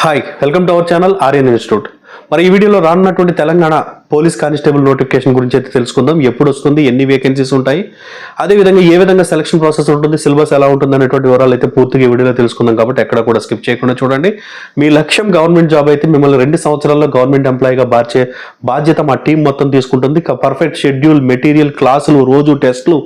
Hi welcome to our channel Aryan institute మరి ఈ వీడియోలో రానున్నటువంటి తెలంగాణ పోలీస్ కానిస్టేబుల్ నోటిఫికేషన్ గురించి అయితే తెలుసుకుందాం. ఎప్పుడు వస్తుంది ఎన్ని వేకెన్సీస్ ఉంటాయి అదేవిధంగా ఏ విధంగా సెలక్షన్ ప్రాసెస్ ఉంటుంది సిలబస్ ఎలా ఉంటుంది అనేటువంటి వివరాలు అయితే పూర్తిగా ఈ వీడియోలో తెలుసుకుందాం కాబట్టి ఎక్కడ కూడా స్కిప్ చేయకుండా చూడండి. మీ లక్ష్యం గవర్నమెంట్ జాబ్ అయితే మిమ్మల్ని రెండు సంవత్సరాల్లో గవర్నమెంట్ ఎంప్లాయీగా బార్చే బాధ్యత మా టీం మొత్తం తీసుకుంటుంది. పర్ఫెక్ట్ షెడ్యూల్ మెటీరియల్ క్లాసులు రోజు టెస్టులు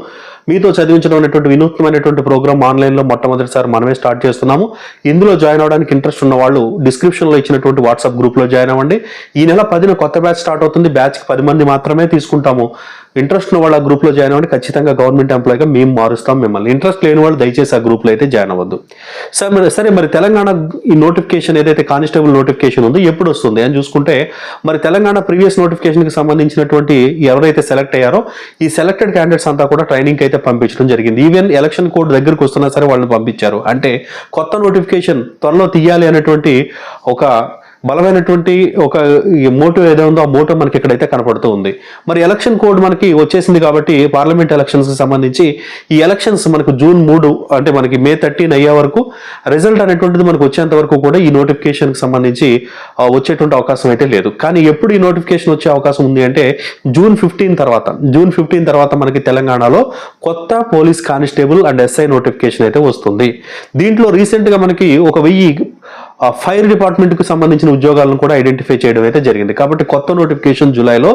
మీతో చదివించడం అనేటువంటి వినూత్నమైనటువంటి ప్రోగ్రామ్ ఆన్లైన్లో మొట్టమొదటిసారి మనమే స్టార్ట్ చేస్తున్నాము. ఇందులో జాయిన్ అవడానికి ఇంట్రెస్ట్ ఉన్న వాళ్ళు డిస్క్రిప్షన్లో ఇచ్చినటువంటి వాట్సాప్ గ్రూప్లో జాయిన్ అవ్వండి. ఈ నెల పదిన కొత్త బ్యాచ్ స్టార్ట్ అవుతుంది. బ్యాచ్కి పది మంది మాత్రమే తీసుకుంటాము. ఇంట్రెస్ట్ ఉన్న వాళ్ళు ఆ గ్రూప్లో జాయిన్ అవ్వండి. ఖచ్చితంగా గవర్నమెంట్ ఎంప్లాయ్గా మేము మారుస్తాం మిమ్మల్ని. ఇంట్రెస్ట్ లేని వాళ్ళు దయచేసి ఆ గ్రూప్లో అయితే జాయిన్ అవ్వద్దు. సార్ మరి సరే మరి తెలంగాణ ఈ నోటిఫికేషన్ ఏదైతే కానిస్టేబుల్ నోటిఫికేషన్ ఉందో ఎప్పుడు వస్తుంది అని చూసుకుంటే మరి తెలంగాణ ప్రీవియస్ నోటిఫికేషన్కి సంబంధించినటువంటి ఎవరైతే సెలెక్ట్ అయ్యారో ఈ సెలెక్టెడ్ క్యాండిడేట్స్ అంతా కూడా ట్రైనింగ్కి అయితే పంపించడం జరిగింది. ఈవెన్ ఎలక్షన్ కోడ్ దగ్గరకు వస్తున్నా సరే వాళ్ళని పంపించారు. అంటే కొత్త నోటిఫికేషన్ త్వరలో తీయాలి అనేటువంటి ఒక బలమైనటువంటి ఒక మోటో ఏదో ఉందో ఆ మోటో మనకి ఇక్కడైతే కనపడుతూ ఉంది. మరి ఎలక్షన్ కోడ్ మనకి వచ్చేసింది కాబట్టి పార్లమెంట్ ఎలక్షన్స్కి సంబంధించి ఈ ఎలక్షన్స్ మనకు జూన్ మూడు అంటే మనకి మే థర్టీన్ అయ్యే వరకు రిజల్ట్ అనేటువంటిది మనకు వచ్చేంత వరకు కూడా ఈ నోటిఫికేషన్కి సంబంధించి వచ్చేటువంటి అవకాశం అయితే లేదు. కానీ ఎప్పుడు ఈ నోటిఫికేషన్ వచ్చే అవకాశం ఉంది అంటే జూన్ ఫిఫ్టీన్ తర్వాత. జూన్ ఫిఫ్టీన్ తర్వాత మనకి తెలంగాణలో కొత్త police constable and SI notification అయితే వస్తుంది. దీంట్లో రీసెంట్గా మనకి ఒక వెయ్యి ఫైర్ డిపార్ట్మెంట్కు సంబంధించిన ఉద్యోగాలను కూడా ఐడెంటిఫై చేయడం అయితే జరిగింది. కాబట్టి కొత్త నోటిఫికేషన్ జూలైలో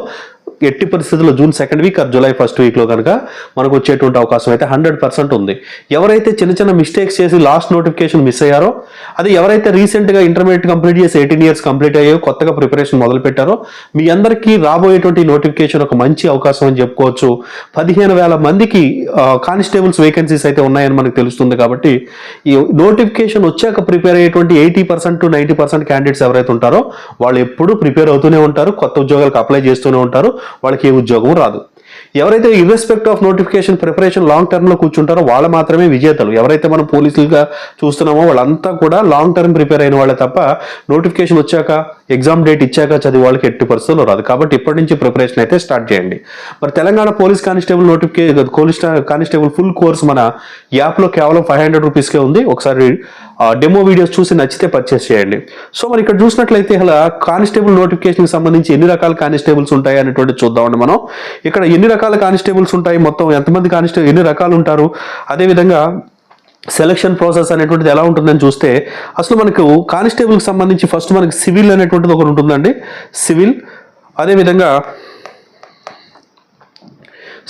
ఎట్టి పరిస్థితుల్లో June second week or July first వీక్లో కనుక మనకు వచ్చేటువంటి అవకాశం అయితే హండ్రెడ్ పర్సెంట్ ఉంది. ఎవరైతే చిన్న చిన్న మిస్టేక్స్ చేసి లాస్ట్ నోటిఫికేషన్ మిస్ అయ్యారో అది ఎవరైతే రీసెంట్గా ఇంటర్మీడియట్ కంప్లీట్ చేసి ఎయిటీన్ ఇయర్స్ కంప్లీట్ అయ్యో కొత్తగా ప్రిపరేషన్ మొదలు పెట్టారో మీ అందరికీ రాబోయేటువంటి నోటిఫికేషన్ ఒక మంచి అవకాశం అని చెప్పుకోవచ్చు. పదిహేను వేల మందికి కానిస్టేబుల్స్ వేకెన్సీస్ అయితే ఉన్నాయని మనకు తెలుస్తుంది కాబట్టి ఈ నోటిఫికేషన్ వచ్చాక ప్రిపేర్ అయ్యేటువంటి eighty percent to ninety percent candidates ఎవరైతే ఉంటారో వాళ్ళు ఎప్పుడూ ప్రిపేర్ అవుతూనే ఉంటారు కొత్త ఉద్యోగాలకు అప్లై చేస్తూనే ఉంటారు. వాళ్ళకి ఏ ఉద్యోగం రాదు. ఎవరైతే irrespective of notification preparation long టర్మ్లో కూర్చుంటారో వాళ్ళు మాత్రమే విజేతలు. ఎవరైతే మనం పోలీసులుగా చూస్తున్నామో వాళ్ళంతా కూడా లాంగ్ టర్మ్ ప్రిపేర్ అయిన వాళ్ళే తప్ప నోటిఫికేషన్ వచ్చాక ఎగ్జామ్ డేట్ ఇచ్చాక చదివి వాళ్ళకి ఎట్టి పరిస్థితుల్లో రాదు. కాబట్టి ఇప్పటి నుంచి ప్రిపరేషన్ అయితే స్టార్ట్ చేయండి. మరి Telangana police constable notification police constable full course మన యాప్లో కేవలం ఫైవ్ హండ్రెడ్ రూపీస్కే ఉంది. ఒకసారి డెమో వీడియోస్ చూసి నచ్చితే పర్చేస్ చేయండి. సో మరి ఇక్కడ చూసినట్లయితే అలా కానిస్టేబుల్ నోటిఫికేషన్కి సంబంధించి ఎన్ని రకాల కానిస్టేబుల్స్ ఉంటాయి అనేటువంటి చూద్దామండి మనం. ఇక్కడ ఎన్ని రకాల కానిస్టేబుల్స్ ఉంటాయి? మొత్తం ఎంతమంది కానిస్టేబుల్ ఎన్ని రకాలు ఉంటారు? అదేవిధంగా సెలక్షన్ ప్రాసెస్ అనేటువంటిది ఎలా ఉంటుందని చూస్తే అసలు మనకు కానిస్టేబుల్కి సంబంధించి ఫస్ట్ మనకి సివిల్ అనేటువంటిది ఒకటి ఉంటుందండి. సివిల్ అదేవిధంగా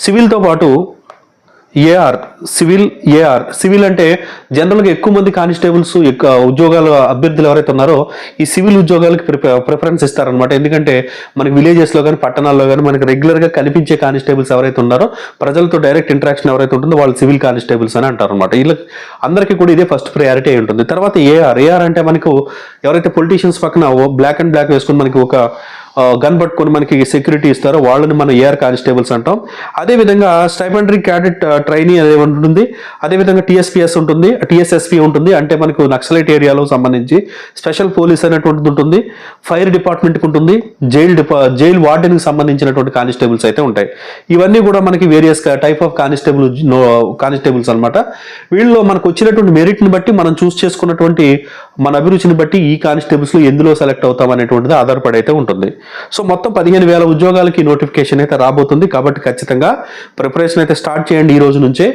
సివిల్తో పాటు ఏఆర్ సివిల్ ఏఆర్ సివిల్ అంటే జనరల్గా ఎక్కువ మంది కానిస్టేబుల్స్ ఎక్కువ ఉద్యోగాలు అభ్యర్థులు ఎవరైతే ఉన్నారో ఈ సివిల్ ఉద్యోగాలకి ప్రిఫరెన్స్ ఇస్తారనమాట ఎందుకంటే మనకి విలేజెస్లో కానీ పట్టణాల్లో కానీ మనకి రెగ్యులర్గా కనిపించే కానిస్టేబుల్స్ ఎవరైతే ఉన్నారో ప్రజలతో డైరెక్ట్ ఇంటరాక్షన్ ఎవరైతే ఉంటుందో వాళ్ళు సివిల్ కానిస్టేబుల్స్ అని అంటారు అనమాట వీళ్ళకి అందరికీ కూడా ఇదే ఫస్ట్ ప్రయారిటీ అయి ఉంటుంది. తర్వాత ఏఆర్ ఏఆర్ అంటే మనకు ఎవరైతే పొలిటీషియన్స్ పక్కన బ్లాక్ అండ్ బ్లాక్ వేసుకుని మనకి ఒక గన్ పట్టుకొని మనకి సెక్యూరిటీ ఇస్తారో వాళ్ళని మనం ఏఆర్ కానిస్టేబుల్స్ అంటాం. అదేవిధంగా స్టైపెండరీ క్యాడెట్ ట్రైనింగ్ అదే ఉంటుంది. అదేవిధంగా టీఎస్పీఎస్ ఉంటుంది. టీఎస్ఎస్పీ ఉంటుంది. అంటే మనకు నక్సలైట్ ఏరియాలో సంబంధించి స్పెషల్ పోలీస్ అనేటువంటిది ఉంటుంది. ఫైర్ డిపార్ట్మెంట్కి ఉంటుంది. జైల్ డిపా జైల్ వార్డెన్కి సంబంధించినటువంటి కానిస్టేబుల్స్ అయితే ఉంటాయి. ఇవన్నీ కూడా మనకి various type of constable constables అనమాట వీళ్ళలో మనకు వచ్చినటువంటి మెరిట్ని బట్టి మనం చూస్ చేసుకున్నటువంటి మన అభిరుచిని బట్టి ఈ కానిస్టేబుల్స్లో ఎందులో సెలెక్ట్ అవుతాం అనేటువంటిది ఆధారపడి అయితే ఉంటుంది. సో మొత్తం పదిహేను వేల ఉద్యోగాలకి నోటిఫికేషన్ అయితే రాబోతుంది. కాబట్టి ఖచ్చితంగా ప్రిపరేషన్ అయితే స్టార్ట్ చేయండి ఈ రోజు నుంచే.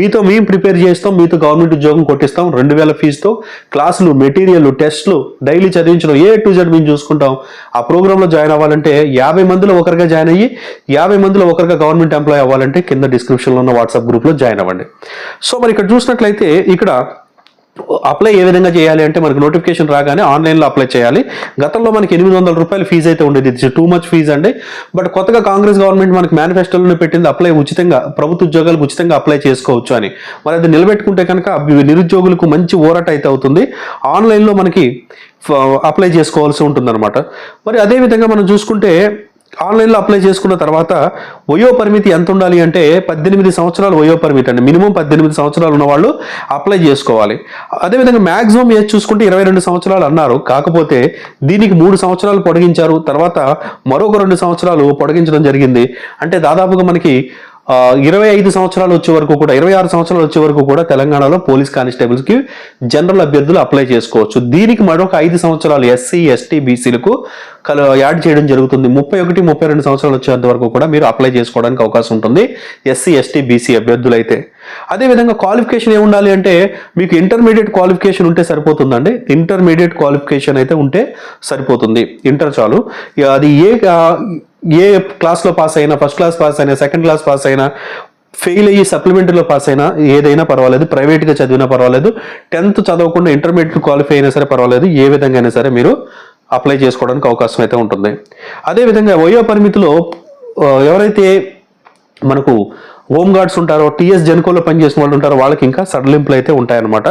మీతో మేము ప్రిపేర్ చేస్తాం మీతో గవర్నమెంట్ ఉద్యోగం కొట్టిస్తాం. రెండు వేల ఫీజుతో క్లాసులు మెటీరియల్ టెస్ట్లు డైలీ చదివించడం ఏ టు జెడ్ మేము చూసుకుంటాం. ఆ ప్రోగ్రాంలో జాయిన్ అవ్వాలంటే యాభై మందిలో ఒకరిగా జాయిన్ అయ్యి యాభై మందిలో ఒకరిగా గవర్నమెంట్ ఎంప్లాయ్ అవ్వాలంటే కింద డిస్క్రిప్షన్లో ఉన్న వాట్సాప్ గ్రూప్లో జాయిన్ అవ్వండి. సో మరి ఇక్కడ చూసినట్లయితే ఇక్కడ అప్లై ఏ విధంగా చేయాలి అంటే మనకు నోటిఫికేషన్ రాగానే ఆన్లైన్లో అప్లై చేయాలి. గతంలో మనకి ఎనిమిది వందల రూపాయలు ఫీజు అయితే ఉండేది. ఇట్స్ టూ మచ్ ఫీజు అండి. బట్ కొత్తగా కాంగ్రెస్ గవర్నమెంట్ మనకి మేనిఫెస్టోలో పెట్టింది. అప్లై ఉచితంగా ప్రభుత్వ ఉద్యోగాలకు ఉచితంగా అప్లై చేసుకోవచ్చు అని. మరి అది నిలబెట్టుకుంటే కనుక నిరుద్యోగులకు మంచి ఊరట అయితే అవుతుంది. ఆన్లైన్లో మనకి అప్లై చేసుకోవాల్సి ఉంటుందన్నమాట. మరి అదేవిధంగా మనం చూసుకుంటే ఆన్లైన్లో అప్లై చేసుకున్న తర్వాత వయో పరిమితి ఎంత ఉండాలి అంటే పద్దెనిమిది సంవత్సరాలు వయో పరిమితి అండి. మినిమం పద్దెనిమిది సంవత్సరాలు ఉన్న వాళ్ళు అప్లై చేసుకోవాలి. అదేవిధంగా మ్యాక్సిమం ఏజ్ చూసుకుంటే ఇరవై రెండు సంవత్సరాలు అన్నారు. కాకపోతే దీనికి మూడు సంవత్సరాలు పొడిగించారు. తర్వాత మరొక రెండు సంవత్సరాలు పొడిగించడం జరిగింది. అంటే దాదాపుగా మనకి ఇరవై ఐదు సంవత్సరాలు వచ్చే వరకు కూడా ఇరవై ఆరు సంవత్సరాలు వచ్చే వరకు కూడా తెలంగాణలో పోలీస్ కానిస్టేబుల్స్కి జనరల్ అభ్యర్థులు అప్లై చేసుకోవచ్చు. దీనికి మరొక ఐదు సంవత్సరాలు ఎస్సీ ఎస్టీ బీసీలకు కల యాడ్ చేయడం జరుగుతుంది. ముప్పై ఒకటి ముప్పై రెండు సంవత్సరాలు వచ్చేంత వరకు కూడా మీరు అప్లై చేసుకోవడానికి అవకాశం ఉంటుంది ఎస్సీ ఎస్టీ బీసీ అభ్యర్థులు అయితే అదేవిధంగా క్వాలిఫికేషన్ ఏముండాలి అంటే మీకు ఇంటర్మీడియట్ క్వాలిఫికేషన్ ఉంటే సరిపోతుందండి. ఇంటర్మీడియట్ క్వాలిఫికేషన్ అయితే ఉంటే సరిపోతుంది. ఇంటర్ చాలు. అది ఏ ఏ క్లాస్లో పాస్ అయినా ఫస్ట్ క్లాస్ పాస్ అయినా సెకండ్ క్లాస్ పాస్ అయినా ఫెయిల్ అయ్యి సప్లిమెంటరీలో పాస్ అయినా ఏదైనా పర్వాలేదు ప్రైవేట్గా చదివినా పర్వాలేదు టెన్త్ చదవకుండా ఇంటర్మీడియట్ క్వాలిఫై అయినా సరే పర్వాలేదు ఏ విధంగా అయినా సరే మీరు అప్లై చేసుకోవడానికి అవకాశం అయితే ఉంటుంది. అదేవిధంగా వయో పరిమితిలో ఎవరైతే మనకు హోమ్ గార్డ్స్ ఉంటారో టీఎస్ జెన్కోలో పనిచేసిన వాళ్ళు ఉంటారో వాళ్ళకి ఇంకా సడలింపులు అయితే ఉంటాయన్నమాట.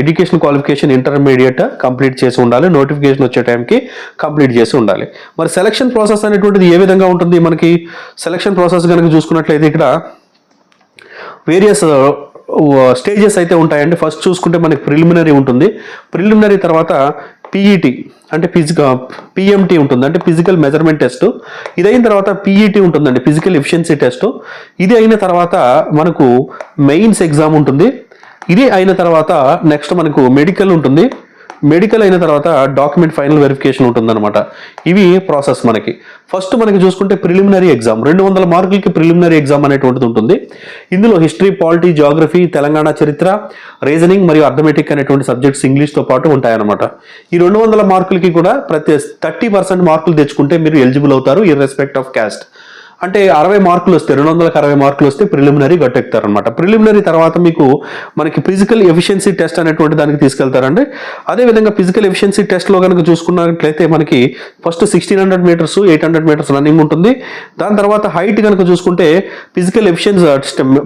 ఎడ్యుకేషన్ క్వాలిఫికేషన్ ఇంటర్మీడియట్ కంప్లీట్ చేసి ఉండాలి నోటిఫికేషన్ వచ్చే టైంకి కంప్లీట్ చేసి ఉండాలి. మరి సెలక్షన్ ప్రాసెస్ అనేటువంటిది ఏ విధంగా ఉంటుంది? మనకి సెలక్షన్ ప్రాసెస్ కనుక చూసుకున్నట్లయితే ఇక్కడ వేరియస్ స్టేజెస్ uh, uh, అయితే ఉంటాయండి. ఫస్ట్ చూసుకుంటే మనకి ప్రిలిమినరీ ఉంటుంది. ప్రిలిమినరీ తర్వాత పీఈటీ అంటే ఫిజికల్ పిఎంటీ uh, ఉంటుంది. అంటే ఫిజికల్ మెజర్మెంట్ టెస్ట్ ఇది అయిన తర్వాత పీఈటీ ఉంటుందండి ఫిజికల్ ఎఫిషియన్సీ టెస్ట్ ఇది అయిన తర్వాత మనకు మెయిన్స్ ఎగ్జామ్ ఉంటుంది. ఇది అయిన తర్వాత నెక్స్ట్ మనకు మెడికల్ ఉంటుంది. మెడికల్ అయిన తర్వాత డాక్యుమెంట్ ఫైనల్ వెరిఫికేషన్ ఉంటుందన్నమాట. ఇవి ప్రాసెస్ మనకి. ఫస్ట్ మనకి చూసుకుంటే ప్రిలిమినరీ ఎగ్జామ్ రెండు వందల మార్కులకి ప్రిలిమినరీ ఎగ్జామ్ అనేటువంటిది ఉంటుంది. ఇందులో హిస్టరీ పాలిటీ జాగ్రఫీ తెలంగాణ చరిత్ర రీజనింగ్ మరియు అర్థమెటిక్ అనేటువంటి సబ్జెక్ట్స్ ఇంగ్లీష్తో పాటు ఉంటాయన్నమాట. ఈ రెండు వందల మార్కులకి కూడా ప్రతి థర్టీ పర్సెంట్ మార్కులు తెచ్చుకుంటే మీరు ఎలిజిబుల్ అవుతారు ఇర్రెస్పెక్ట్ ఆఫ్ క్యాస్ట్ అంటే అరవై మార్కులు వస్తే రెండు వందలకు అరవై మార్కులు వస్తే ప్రిలిమినరీ గట్టెక్కుతారు అనమాట ప్రిలిమినరీ తర్వాత మీకు మనకి ఫిజికల్ ఎఫిషియన్సీ టెస్ట్ అనేటువంటి దానికి తీసుకెళ్తారండి. అదేవిధంగా ఫిజికల్ ఎఫిషియన్సీ టెస్ట్లో కనుక చూసుకున్నట్లయితే మనకి first sixteen hundred metres eight hundred metres running ఉంటుంది. దాని తర్వాత హైట్ కనుక చూసుకుంటే ఫిజికల్ ఎఫిషియన్సీ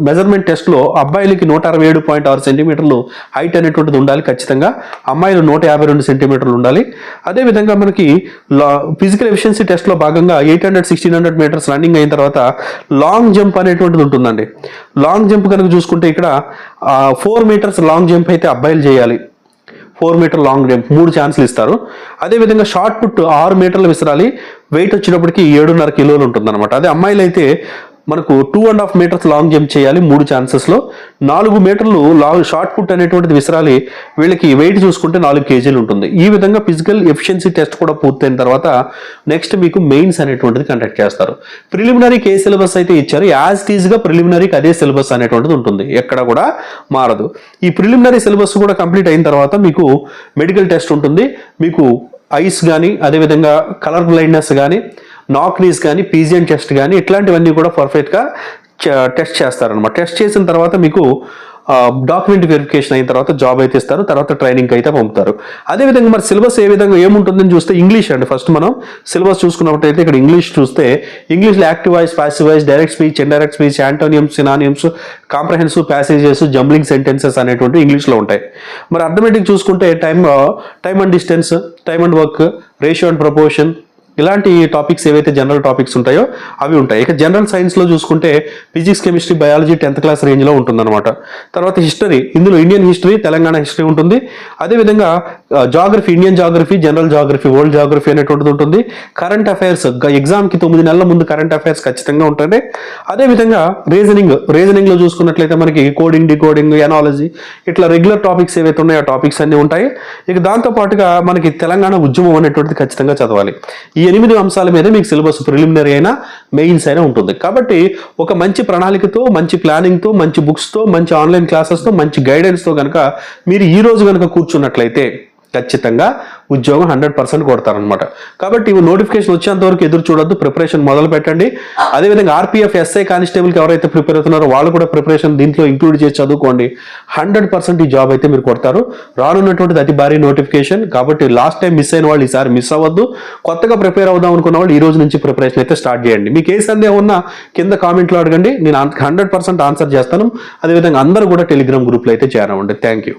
మెజర్మెంట్ టెస్ట్లో అబ్బాయిలకి నూట అరవై ఏడు పాయింట్ ఆరు సెంటీమీటర్లు హైట్ అనేటువంటిది ఉండాలి ఖచ్చితంగా. అమ్మాయిలు నూట యాభై రెండు సెంటీమీటర్లు ఉండాలి. అదేవిధంగా మనకి ఫిజికల్ ఎఫిషియన్సీ టెస్ట్లో భాగంగా eight hundred sixteen hundred metres running అయిన తర్వాత లాంగ్ జంప్ అనేటువంటిది ఉంటుందండి. లాంగ్ జంప్ కనుక చూసుకుంటే ఇక్కడ ఫోర్ మీటర్స్ లాంగ్ జంప్ అయితే అబ్బాయిలు చేయాలి. ఫోర్ మీటర్ లాంగ్ జంప్ మూడు ఛాన్సులు ఇస్తారు. అదేవిధంగా షార్ట్ పుట్ ఆరు మీటర్లు విసరాలి. వెయిట్ వచ్చినప్పటికీ ఏడున్నర కిలోలు ఉంటుంది అనమాట అదే అమ్మాయిలు అయితే మనకు two and half metres long jump చేయాలి మూడు ఛాన్సెస్లో నాలుగు మీటర్లు లాంగ్ షార్ట్ పుట్ అనేటువంటిది విసరాలి. వీళ్ళకి వెయిట్ చూసుకుంటే నాలుగు కేజీలు ఉంటుంది. ఈ విధంగా ఫిజికల్ ఎఫిషియన్సీ టెస్ట్ కూడా పూర్తయిన తర్వాత నెక్స్ట్ మీకు మెయిన్స్ అనేటువంటిది కండక్ట్ చేస్తారు. ప్రిలిమినరీకి ఏ సిలబస్ అయితే ఇచ్చారో. యాజ్ టీజ్గా ప్రిలిమినరీకి అదే సిలబస్ అనేటువంటిది ఉంటుంది. ఎక్కడ కూడా మారదు. ఈ ప్రిలిమినరీ సిలబస్ కూడా కంప్లీట్ అయిన తర్వాత మీకు మెడికల్ టెస్ట్ ఉంటుంది. మీకు ఐస్ కానీ అదేవిధంగా కలర్ బ్లైండ్నెస్ కానీ నాక్రీస్ కానీ పీజియన్ టెస్ట్ కానీ ఇట్లాంటివన్నీ కూడా పర్ఫెక్ట్గా టెస్ట్ చేస్తారనమాట టెస్ట్ చేసిన తర్వాత మీకు డాక్యుమెంట్ వెరిఫికేషన్ అయిన తర్వాత జాబ్ అయితే ఇస్తారు తర్వాత ట్రైనింగ్ అయితే పంపుతారు. అదేవిధంగా మరి సిలబస్ ఏ విధంగా ఏముంటుందని చూస్తే ఇంగ్లీష్ అండి. ఫస్ట్ మనం సిలబస్ చూసుకున్నట్టయితే ఇక్కడ ఇంగ్లీష్ చూస్తే ఇంగ్లీష్లో active voice passive voice direct speech indirect speech antonyms synonyms comprehensive passages jumbling sentences అనేటువంటి ఇంగ్లీష్లో ఉంటాయి. మరి అర్థమెటిక్ చూసుకుంటే time time and distance time and work ratio and proportion ఇలాంటి టాపిక్స్ ఏవైతే జనరల్ టాపిక్స్ ఉంటాయో అవి ఉంటాయి. ఇక జనరల్ సైన్స్లో చూసుకుంటే physics chemistry biology tenth class రేంజ్లో ఉంటుందన్నమాట. తర్వాత హిస్టరీ ఇందులో ఇండియన్ హిస్టరీ తెలంగాణ హిస్టరీ ఉంటుంది. అదేవిధంగా geography Indian geography general geography world geography అనేటువంటిది ఉంటుంది. కరెంట్ అఫైర్స్ ఎగ్జామ్కి తొమ్మిది నెలల ముందు కరెంట్ అఫైర్స్ ఖచ్చితంగా ఉంటుంది. అదేవిధంగా రీజనింగ్ రీజనింగ్లో చూసుకున్నట్లయితే మనకి కోడింగ్ డికోడింగ్ ఎనాలజీ ఇట్లా రెగ్యులర్ టాపిక్స్ ఏవైతే ఉన్నాయో ఆ టాపిక్స్ అన్నీ ఉంటాయి. ఇక దాంతో పాటుగా మనకి తెలంగాణ ఉద్యమం అనేటువంటిది ఖచ్చితంగా చదవాలి. ఈ ఎనిమిది అంశాల మీద మీకు సిలబస్ ప్రిలిమినరీ అయినా మెయిన్స్ అయినా ఉంటుంది. కాబట్టి ఒక మంచి ప్రణాళికతో మంచి ప్లానింగ్తో మంచి బుక్స్తో మంచి ఆన్లైన్ క్లాసెస్తో మంచి గైడెన్స్తో కనుక మీరు ఈ రోజు కనుక కూర్చున్నట్లయితే ఖచ్చితంగా ఉద్యోగం హండ్రెడ్ పర్సెంట్ కొడతారనమాట కాబట్టి ఇవి నోటిఫికేషన్ వచ్చేంత వరకు ఎదురు చూడొద్దు ప్రిపరేషన్ మొదలు పెట్టండి. అదేవిధంగా ఆర్పీఎఫ్ ఎస్ఐ కానిస్టేబుల్కి ఎవరైతే ప్రిపేర్ అవుతున్నారో వాళ్ళు కూడా ప్రిపరేషన్ దీంట్లో ఇంక్లూడ్ చేసి చదువుకోండి. హండ్రెడ్ పర్సెంట్ ఈ జాబ్ అయితే మీరు కొడతారు. రానున్నటువంటిది అతి భారీ నోటిఫికేషన్. కాబట్టి లాస్ట్ టైం మిస్ అయిన వాళ్ళు ఈసారి మిస్ అవ్వద్దు. కొత్తగా ప్రిపేర్ అవుదాం అనుకున్న వాళ్ళు ఈ రోజు నుంచి ప్రిపరేషన్ అయితే స్టార్ట్ చేయండి. మీకు ఏ సందేహం ఉన్నా కింద కామెంట్లో అడగండి. నేను హండ్రెడ్ పర్సెంట్ ఆన్సర్ చేస్తాను. అదేవిధంగా అందరూ కూడా టెలిగ్రామ్ గ్రూప్లో అయితే చేరవండి. Thank you.